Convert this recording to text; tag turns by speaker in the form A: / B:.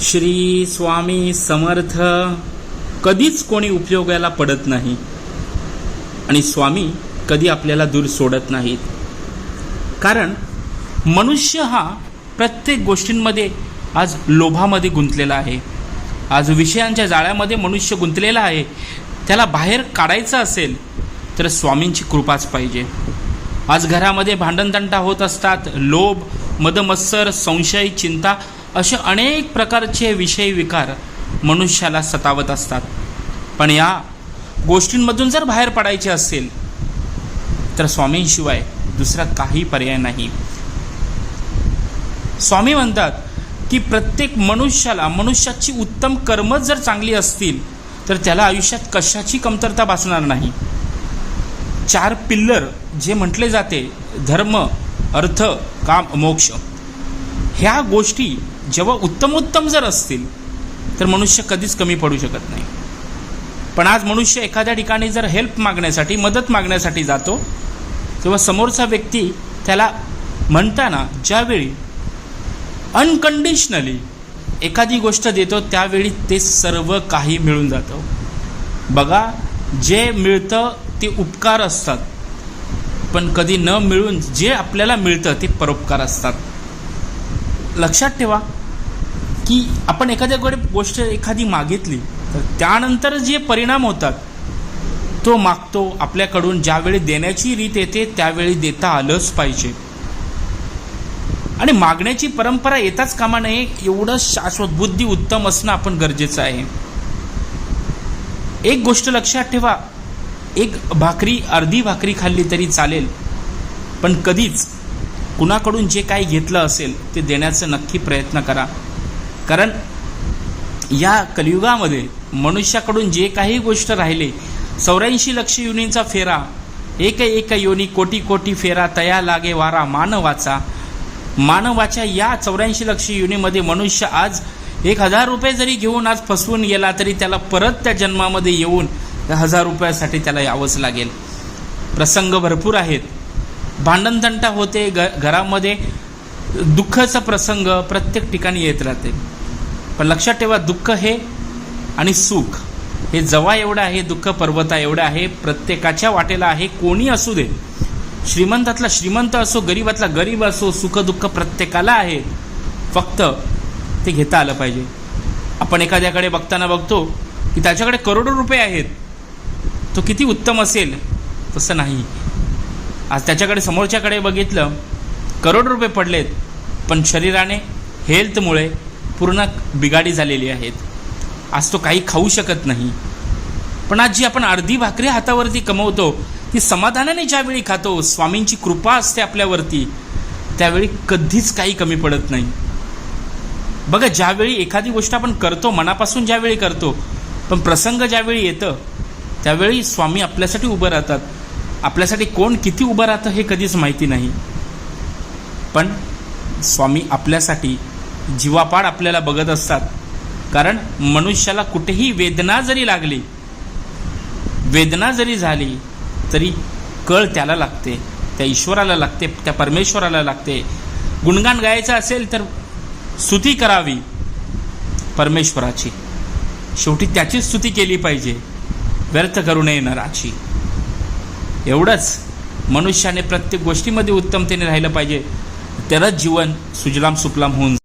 A: श्री स्वामी समर्थ. कधीच कोणी उपयोगाला पडत नाही. आणि स्वामी कधी आपल्याला दूर सोडत नाहीत. कारण मनुष्य हा प्रत्येक गोष्टींमध्ये आज लोभामध्ये गुंतलेला आहे. आज विषयांच्या जाळ्यामध्ये मनुष्य गुंतलेला आहे. त्याला बाहेर काढायचं असेल तर स्वामींची कृपाच पाहिजे. आज घरामध्ये भांडणतंटा होत असतात. लोभ मदमत्सर संशय चिंता असे अनेक प्रकारचे विषय विकार मनुष्याला सतावत असतात. पण या गोष्टींमधून जर बाहेर पडायचे असेल तर स्वामींशिवाय दुसरा काही पर्याय नाही. स्वामी म्हणतात की प्रत्येक मनुष्याला मनुष्याची उत्तम कर्म जर चांगली असतील तर त्याला आयुष्यात कशाची कमतरता भासणार नाही? चार पिल्लर जे म्हटले जाते धर्म अर्थ काम मोक्ष. ह्या गोष्टी जेव्हा उत्तम उत्तम जर असतील तर मनुष्य कधीच कमी पडू शकत नाही. पण आज मनुष्य एखाद्या ठिकाणी जर हेल्प मागण्यासाठी मदत मागण्यासाठी जातो तेव्हा समोरचा व्यक्ती त्याला म्हणताना ज्यावेळी अनकंडिशनली एखादी गोष्ट देतो त्यावेळी ते सर्व काही मिळून जातं. बघा जे मिळतं ते उपकार असतात. पण कधी न मिळून जे आपल्याला मिळतं ते परोपकार असतात. लक्षात ठेवा की आपण एखाद्याकडे गोष्ट एखादी मागितली तर त्यानंतर जे परिणाम होतात तो मागतो आपल्याकडून ज्यावेळी देण्याची रीत येते त्यावेळी देता आलंच पाहिजे. आणि मागण्याची परंपरा येताच कामा नये एवढं शाश्वत बुद्धी उत्तम असणं आपण गरजेचं आहे. एक गोष्ट लक्षात ठेवा एक भाकरी अर्धी भाकरी खाल्ली तरी चालेल पण कधीच कुणाकडून जे काही घेतलं असेल ते देण्याचा नक्की प्रयत्न करा. कारण या कलियुगामध्ये मनुष्याकडून जे काही गोष्ट राहिले चौऱ्याऐंशी लक्ष युनींचा फेरा एक एक योनी कोटी कोटी फेरा तया लागे वारा मानवाचा. मानवाच्या या चौऱ्याऐंशी लक्ष युनीमध्ये मनुष्य आज एक हजार रुपये जरी घेऊन आज फसवून गेला तरी त्याला परत त्या जन्मामध्ये येऊन हजार रुपयासाठी त्याला यावंच लागेल. प्रसंग भरपूर आहेत. भांडणतंटा होते ग घरामध्ये दुःखाचा प्रसंग प्रत्येक ठिकाणी येत राहते. पण लक्षात ठेवा दुःख हे आणि सुख. हे जवा एवढं आहे दुःख पर्वता एवढं आहे प्रत्येकाच्या वाटेला आहे कोणी असू दे. श्रीमंतातला श्रीमंत असो गरीबातला गरीब असो सुखदुःख प्रत्येकाला आहे. फक्त ते घेता आलं पाहिजे. आपण एखाद्याकडे बघताना बघतो की त्याच्याकडे करोडो रुपये आहेत. तो किती उत्तम असेल तसं नाही. आज त्याच्याकडे समोरच्याकडे बघितलं करोड रुपये पडलेत पण शरीराने हेल्थमुळे पूर्ण बिगाडी झालेली आहेत. आज तो काही खाऊ शकत नाही. पण आज जी आपण अर्धी भाकरी हातावरती कमवतो ती समाधानाने ज्यावेळी खातो स्वामींची कृपा असते आपल्यावरती त्यावेळी कधीच काही कमी पडत नाही. बघा ज्यावेळी एखादी गोष्ट आपण करतो मनापासून ज्यावेळी करतो पण प्रसंग ज्यावेळी येतं त्यावेळी स्वामी आपल्यासाठी उभं राहतात. आपल्यासाठी कोण किती उभं राहतं हे कधीच माहिती नाही. पण स्वामी आपल्यासाठी जीवापाड आपल्याला बघत असतात. कारण मनुष्याला कुठेही वेदना जरी लागली वेदना जरी झाली तरी कळ त्याला लागते. त्या ईश्वराला लागते त्या परमेश्वराला लागते. गुणगान गायचं असेल तर स्तुती करावी परमेश्वराची. शेवटी त्याची स्तुती केली पाहिजे. व्यर्थ करू नये नराची. एवढंच. मनुष्याने प्रत्येक गोष्टीमध्ये उत्तमतेने राहिलं पाहिजे. त्यालाच जीवन सुजलाम सुफलाम होऊन